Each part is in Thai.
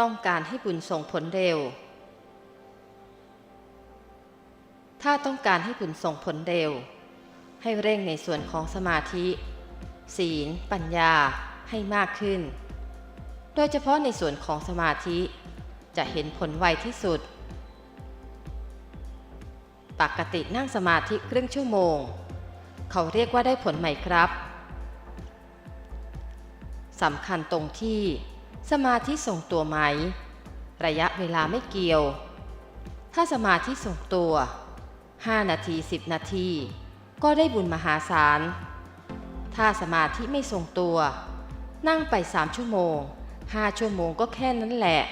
ต้องการให้บุญส่งผลเร็ว ถ้าต้องการให้บุญส่งผลเร็ว ให้เร่งในส่วนของสมาธิ ศีล ปัญญาให้มากขึ้น โดยเฉพาะในส่วนของสมาธิจะเห็นผลไวที่สุด ปกตินั่งสมาธิครึ่งชั่วโมง เขาเรียกว่าได้ผลไหมครับสำคัญตรงที่ สมาธิส่งตัวไหม ระยะเวลาไม่เกี่ยว ถ้าสมาธิส่งตัว 5 นาที 10 นาที ก็ได้บุญมหาศาล ถ้าสมาธิไม่ทรงตัว นั่งไป 3 ชั่วโมง 5 ชั่วโมงก็แค่นั้นแหละ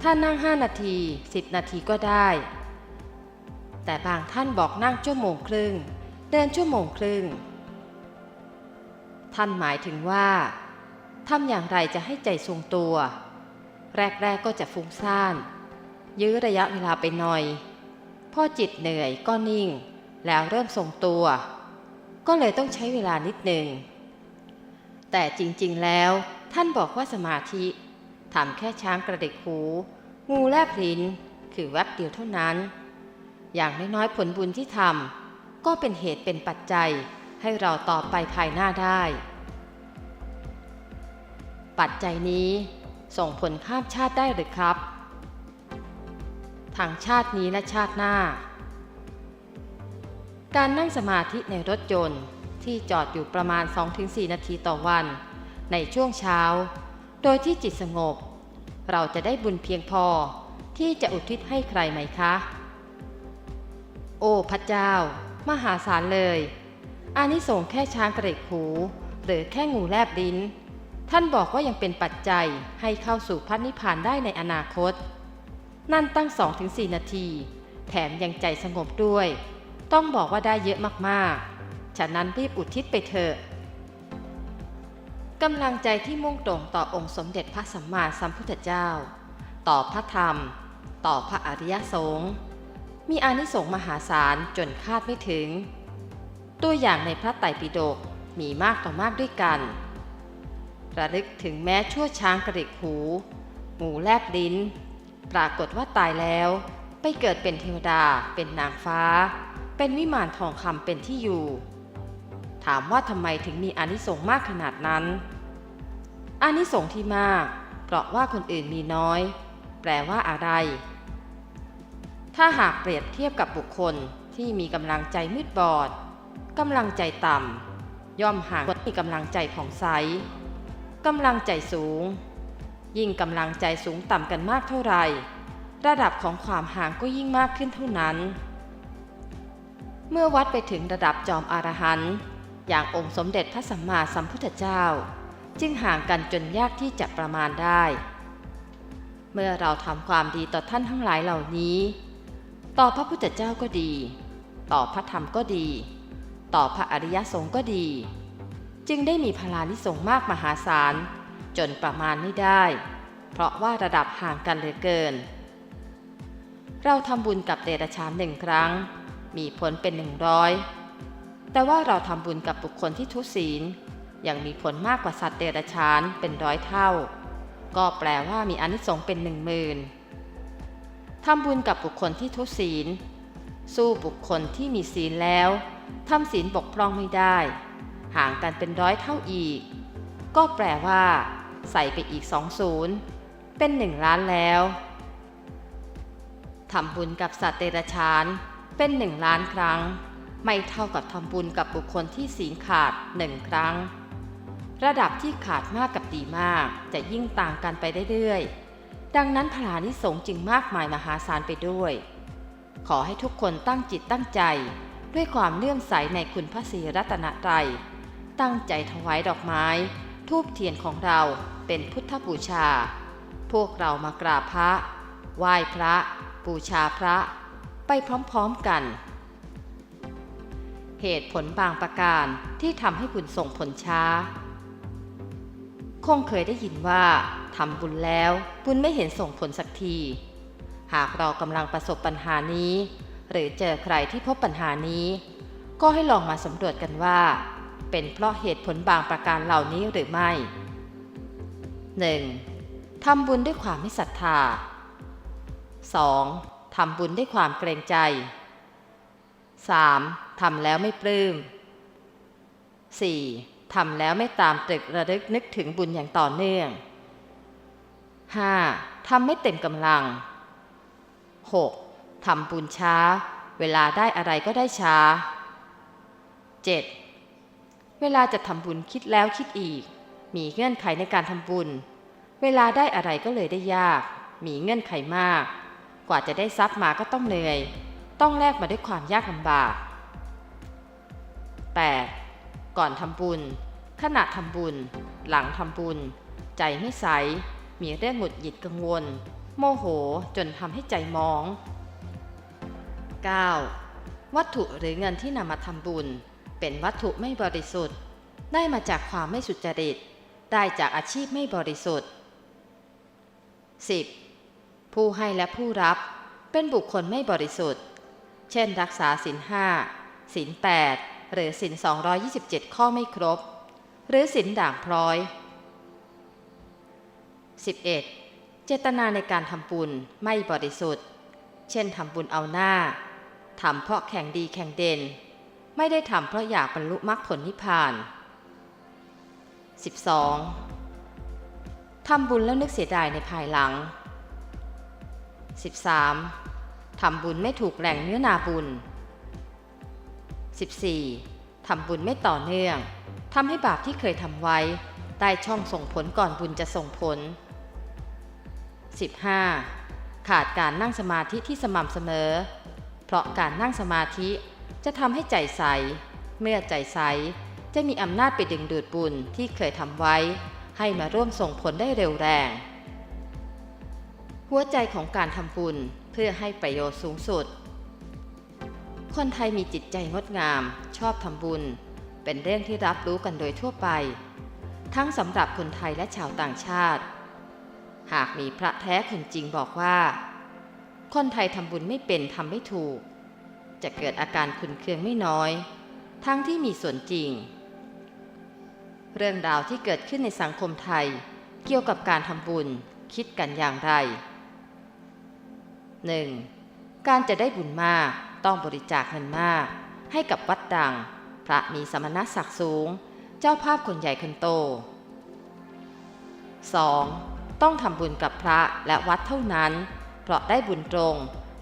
ถ้านั่ง 5 นาที 10 นาทีก็ได้ แต่บางท่านบอกนั่งชั่วโมงครึ่ง เดินชั่วโมงครึ่ง ท่านหมายถึงว่า ทำอย่างไรจะให้ใจทรงตัว แรกๆก็จะฟุ้งซ่าน ยื้อระยะเวลาไปหน่อย พอจิตเหนื่อยก็นิ่ง แล้วเริ่มทรงตัว ก็เลยต้องใช้เวลานิดหนึ่ง แต่จริงๆแล้วท่านบอกว่าสมาธิทำแค่ช้างกระดิกหู งูแลบลิ้น คือแวบเดียวเท่านั้น อย่างน้อยๆผลบุญที่ทำก็เป็นเหตุเป็นปัจจัยให้เราต่อไปภายหน้าได้ ปัจจัยนี้ส่งผลข้ามชาติได้หรือครับ ทางชาตินี้และชาติหน้า การนั่งสมาธิในรถยนต์ที่จอดอยู่ประมาณ 2-4 นาทีต่อวัน ในช่วงเช้า โดยที่จิตสงบ เราจะได้บุญเพียงพอที่จะอุทิศให้ใครไหมคะ โอ้พระเจ้า มหาศาลเลยอานิสงส์แค่ช้างกระดิกหู หรือแค่งูแลบลิ้น ท่านบอกว่ายังเป็นปัจจัยให้เข้าสู่พัฒนิพพานได้ในอนาคต นั่นตั้ง 2-4 นาที แถมยังใจสงบด้วย ต้องบอกว่าได้เยอะมากๆ ฉะนั้นรีบอุทิศไปเถอะกำลังใจที่มุ่งตรงต่อองค์สมเด็จพระสัมมาสัมพุทธเจ้า ต่อพระธรรม ต่อพระอริยสงฆ์มีอานิสงส์มหาศาลจนคาดไม่ถึง ตัวอย่างในพระไตรปิฎกมีมากต่อมากด้วยกัน ระลึกถึงแม้ชั่วช้างกระดิกหู หมูแลบลิ้น ปรากฏว่าตายแล้ว ไปเกิดเป็นเทวดา เป็นนางฟ้า เป็นวิมานทองคำเป็นที่อยู่ ถามว่าทำไมถึงมีอานิสงส์มากขนาดนั้น อานิสงส์ที่มาก เพราะว่าคนอื่นมีน้อย แปลว่าอะไร ถ้าหากเปรียบเทียบกับบุคคลที่มีกำลังใจมืดบอดกำลังใจต่ำย่อมห่างคนมีกำลังใจผ่องใส กำลังใจสูง ยิ่งกำลังใจสูงต่ำกันมากเท่าไหร่ ระดับของความห่างก็ยิ่งมากขึ้นเท่านั้น เมื่อวัดไปถึงระดับจอมอรหันต์อย่างองค์สมเด็จพระสัมมาสัมพุทธเจ้า จึงห่างกันจนยากที่จะประมาณได้ เมื่อเราทำความดีต่อท่านทั้งหลายเหล่านี้ ต่อพระพุทธเจ้าก็ดี ต่อพระธรรมก็ดี ต่อพระอริยสงฆ์ก็ดี จึงได้มีพลานิสงมากมหาศาล จนประมาณไม่ได้ เพราะว่าระดับห่างกันเหลือเกิน เราทำบุญกับเดรัจฉานหนึ่งครั้ง มีผลเป็นหนึ่งร้อยแต่ว่าเราทำบุญกับบุคคลที่ทุศีลยังมีผลมากกว่าสัตว์เดรัจฉานเป็นร้อยเท่า ก็แปลว่ามีอนิสงส์เป็นหนึ่งหมื่นทำบุญกับบุคคลที่ทุศีล สู้บุคคลที่มีศีลแล้วทำศีลบกพร่องไม่ได้ ห่างกันเป็นร้อยเท่าอีก ก็แปลว่า ใส่ไปอีกสองศูนย์เป็นหนึ่งล้านแล้วทำบุญกับสัตว์เดรัจฉานเป็นหนึ่งล้านครั้ง ไม่เท่ากับทำบุญกับบุคคลที่ศีลขาดหนึ่งครั้ง ระดับที่ขาดมากกับดีมากจะยิ่งต่างกันไปเรื่อยๆดังนั้นพลานิสงจึงมากมายมหาศาลไปด้วย ขอให้ทุกคนตั้งจิตตั้งใจ ด้วยความเลื่อมใสในคุณพระศรีรัตนตรัย ตั้งใจถวายดอกไม้ ทูบเทียนของเราเป็นพุทธบูชา พวกเรามากราบพระ ไหว้พระ บูชาพระ ไปพร้อมๆกัน เหตุผลบางประการที่ทำให้บุญส่งผลช้า คงเคยได้ยินว่าทำบุญแล้วบุญไม่เห็นส่งผลสักที หากเรากำลังประสบปัญหานี้ หรือเจอใครที่พบปัญหานี้ ก็ให้ลองมาสำรวจกันว่า เป็นเพราะเหตุผลบางประการเหล่านี้หรือไม่ 1. ทำบุญด้วยความไม่ศรัทธา 2. ทำบุญด้วยความเกรงใจ 3. ทำแล้วไม่ปลื้ม 4. ทำแล้วไม่ตามตรึกระลึกนึกถึงบุญอย่างต่อเนื่อง 5. ทำไม่เต็มกำลัง 6. ทำบุญช้า เวลาได้อะไรก็ได้ช้า 7. เวลาจะทำบุญคิดแล้วคิดอีก มีเงื่อนไขในการทำบุญ เวลาได้อะไรก็เลยได้ยาก มีเงื่อนไขมาก กว่าจะได้ทรัพย์มาก็ต้องเหนื่อย ต้องแลกมาด้วยความยากลำบาก 8. ก่อนทำบุญ ขณะทำบุญ หลังทำบุญ ใจไม่ใส มีเรื่องหงุดหงิดกังวล โมโหจนทำให้ใจมอง 9. วัตถุหรือเงินที่นำมาทำบุญ เป็นวัตถุไม่บริสุทธิ์ ได้มาจากความไม่สุจริต ได้จากอาชีพไม่บริสุทธิ์ 10. ผู้ให้และผู้รับเป็นบุคคลไม่บริสุทธิ์ เช่น รักษาศีลห้าศีลแปดหรือศีล227 ข้อไม่ครบ หรือศีลด่างพร้อย 11. เจตนาในการทำบุญไม่บริสุทธิ์ เช่นทำบุญเอาหน้าทำเพราะแข่งดีแข่งเด่น ไม่ได้ทำเพราะอยากบรรลุมรรคผลนิพพาน 12. ทำบุญแล้วนึกเสียดายในภายหลัง 13. ทำบุญไม่ถูกแหล่งเนื้อนาบุญ 14. ทำบุญไม่ต่อเนื่องทำให้บาปที่เคยทำไว้ได้ช่องส่งผลก่อนบุญจะส่งผล 15. ขาดการนั่งสมาธิที่สม่ำเสมอ เพราะการนั่งสมาธิ จะทำให้ใจใส เมื่อใจใส จะมีอำนาจไปดึงดูดบุญที่เคยทำไว้ ให้มาร่วมส่งผลได้เร็วแรง หัวใจของการทำบุญเพื่อให้ประโยชน์สูงสุด คนไทยมีจิตใจงดงาม ชอบทำบุญ เป็นเรื่องที่รับรู้กันโดยทั่วไป ทั้งสำหรับคนไทยและชาวต่างชาติ หากมีพระแท้คนจริงบอกว่า คนไทยทำบุญไม่เป็นทำไม่ถูก จะเกิดอาการขุนเคืองไม่น้อย ทั้งที่มีส่วนจริง เรื่องราวที่เกิดขึ้นในสังคมไทย เกี่ยวกับการทำบุญคิดกันอย่างไร 1. การจะได้บุญมากต้องบริจาคเงินมาก ให้กับวัดดัง พระมีสมณศักดิ์สูง เจ้าภาพคนใหญ่คนโต 2. ต้องทำบุญกับพระและวัดเท่านั้น เพราะได้บุญตรง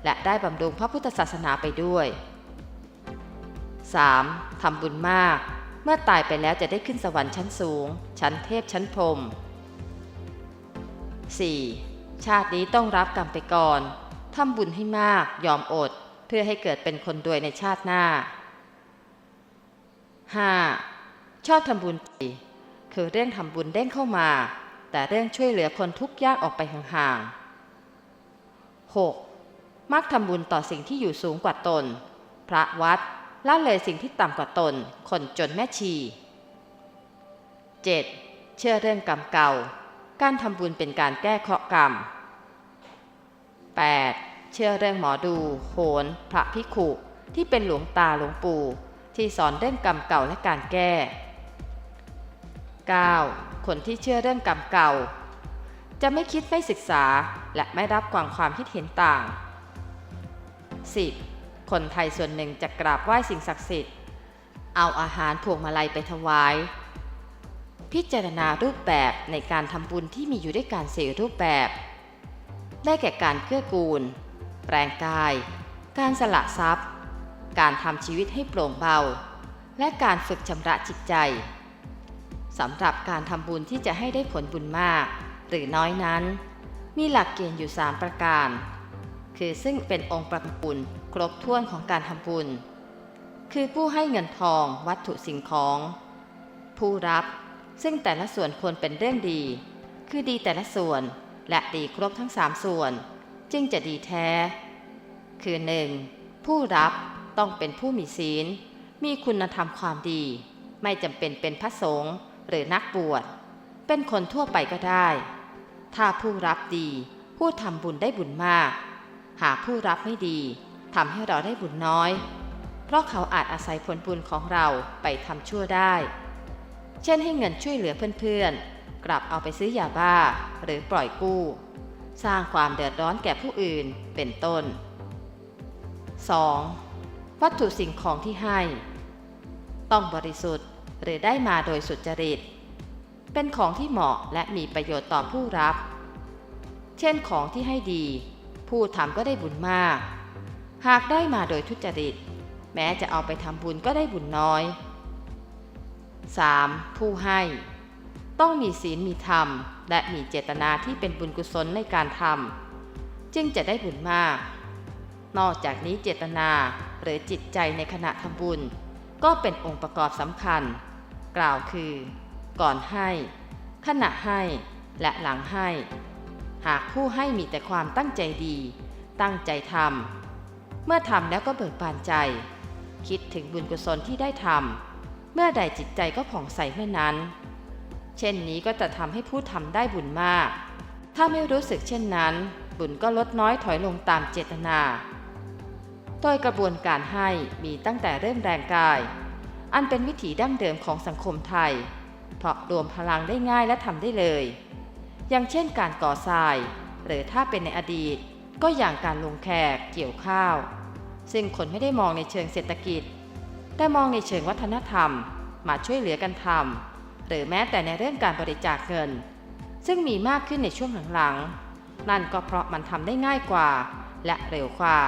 และได้บำรุงพระพุทธศาสนาไปด้วย 3. ทำบุญมาก เมื่อตายไปแล้วจะได้ขึ้นสวรรค์ชั้นสูง ชั้นเทพชั้นพรม 4. ชาตินี้ต้องรับกรรมไปก่อนทำบุญให้มากยอมอด เพื่อให้เกิดเป็นคนรวยในชาติหน้า 5. ชอบทำบุญปีคือเรื่องทำบุญเด้งเข้ามา แต่เรื่องช่วยเหลือคนทุกข์ยากออกไปห่างๆ 6. มักทำบุญต่อสิ่งที่อยู่สูงกว่าตน พระวัดละเลยสิ่งที่ต่ำกว่าตน คนจนแม่ชี 7. เชื่อเรื่องกรรมเก่า การทำบุญเป็นการแก้เคราะห์กรรม 8. เชื่อเรื่องหมอดู โหน พระพิขุที่เป็นหลวงตาหลวงปู่ ที่สอนเรื่องกรรมเก่าและการแก้ 9. คนที่เชื่อเรื่องกรรมเก่า จะไม่คิดไม่ศึกษาและไม่รับความความคิดเห็นต่าง 10. คนไทยส่วนหนึ่งจะกราบไหว้สิ่งศักดิ์สิทธิ์ เอาอาหารพวงมาลัยไปถวาย พิจารณารูปแบบในการทำบุญที่มีอยู่ด้วยการสี่รูปแบบ ได้แก่การเกื้อกูล แปลงกาย การสละทรัพย์ การทำชีวิตให้โปร่งเบา และการฝึกชำระจิตใจสำหรับการทำบุญที่จะให้ได้ผลบุญมาก หรือน้อยนั้น มีหลักเกณฑ์อยู่ 3 ประการ คือซึ่งเป็นองค์ประบุญครบถ้วนของการทำบุญ คือผู้ให้เงินทองวัตถุสิ่งของ ผู้รับซึ่งแต่ละส่วนควรเป็นเรื่องดี คือดีแต่ละส่วนและดีครบทั้งสามส่วน จึงจะดีแท้ คือ 1. ผู้รับต้องเป็นผู้มีศีล มีคุณธรรมความดี ไม่จำเป็นเป็นพระสงฆ์หรือนักบวช เป็นคนทั่วไปก็ได้ ถ้าผู้รับดี ผู้ทำบุญได้บุญมาก หากผู้รับไม่ดีทำให้เราได้บุญน้อย เพราะเขาอาจอาศัยผลบุญของเราไปทำชั่วได้ เช่นให้เงินช่วยเหลือเพื่อนๆ กลับเอาไปซื้อยาบ้าหรือปล่อยกู้ สร้างความเดือดร้อนแก่ผู้อื่นเป็นต้น 2. วัตถุสิ่งของที่ให้ ต้องบริสุทธิ์หรือได้มาโดยสุจริต เป็นของที่เหมาะและมีประโยชน์ต่อผู้รับ เช่นของที่ให้ดี ผู้ทำก็ได้บุญมาก หากได้มาโดยทุจริต แม้จะเอาไปทำบุญก็ได้บุญน้อย 3. ผู้ให้ ต้องมีศีลมีธรรม และมีเจตนาที่เป็นบุญกุศลในการทำจึงจะได้บุญมาก นอกจากนี้เจตนาหรือจิตใจในขณะทำบุญ ก็เป็นองค์ประกอบสำคัญ กล่าวคือ ก่อนให้ ขณะให้และหลังให้ หากผู้ให้มีแต่ความตั้งใจดี ตั้งใจทำเมื่อทำแล้วก็เบิกบานใจ คิดถึงบุญกุศลที่ได้ทำเมื่อใดจิตใจก็ผ่องใสเมื่อนั้น เช่นนี้ก็จะทำให้ผู้ทำได้บุญมาก ถ้าไม่รู้สึกเช่นนั้น บุญก็ลดน้อยถอยลงตามเจตนาโดยกระบวนการให้มีตั้งแต่เริ่มแรงกาย อันเป็นวิถีดั้งเดิมของสังคมไทย เพราะรวมพลังได้ง่ายและทำได้เลย อย่างเช่นการก่อทราย หรือถ้าเป็นในอดีต ก็อย่างการลงแขกเกี่ยวข้าว ซึ่งคนไม่ได้มองในเชิงเศรษฐกิจ แต่มองในเชิงวัฒนธรรม มาช่วยเหลือกันทำหรือแม้แต่ในเรื่องการบริจาคเงิน ซึ่งมีมากขึ้นในช่วงหลังๆนั่นก็เพราะมันทำได้ง่ายกว่า และเร็วกว่า